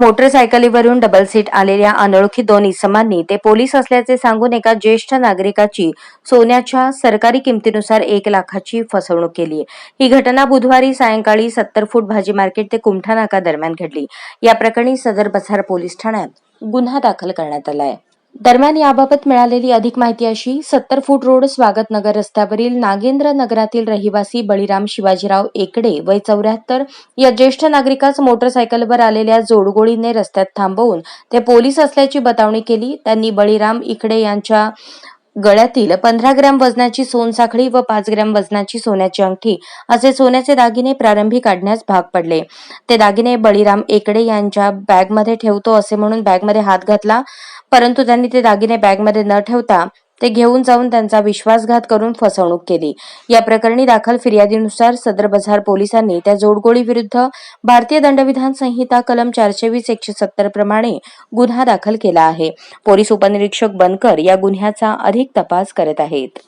मोटरसायकलीवरून double seat आलेल्या अनोळखी दोन इसमांनी ते पोलीस असल्याचे सांगून एका ज्येष्ठ नागरिकाची सोन्याच्या सरकारी किमतीनुसार एक लाखाची फसवणूक केली. ही घटना बुधवारी सायंकाळी सत्तर फूट भाजी मार्केट ते कुमठा नाका दरम्यान घडली. या प्रकरणी सदर बसार पोलीस ठाण्यात गुन्हा दाखल करण्यात आलाय दरम्यान याबाबत मिळालेली अधिक माहिती अशी सत्तर फूट रोड स्वागत नगर रस्त्यावरील नागेंद्र नगरातील रहिवासी बळीराम शिवाजीराव एकडे वय चौऱ्याहत्तर या ज्येष्ठ नागरिकास मोटरसायकलवर आलेल्या जोडगोळीने रस्त्यात थांबवून ते पोलीस असल्याची बतावणी केली. त्यांनी बळीराम इकडे यांच्या गळ्यातील पंधरा ग्रॅम वजनाची सोनसाखळी व पाच ग्रॅम वजनाची सोन्याची अंगठी असे सोन्याचे दागिने प्रारंभी काढण्यास भाग पडले. ते दागिने बळीराम एकडे यांच्या बॅगमध्ये ठेवतो असे म्हणून बॅगमध्ये हात घातला परंतु त्यांनी ते दागिने बॅगमध्ये न ठेवता ते घेऊन जाऊन त्यांचा विश्वासघात करून फसवणूक केली. या प्रकरणी दाखल फिर्यादीनुसार सदर बझार पोलिसांनी त्या जोडगोळी विरुद्ध भारतीय दंडविधान संहिता कलम चारशे वीस एकशे सत्तर प्रमाणे गुन्हा दाखल केला आहे. पोलीस उपनिरीक्षक बनकर या गुन्ह्याचा अधिक तपास करत आहेत.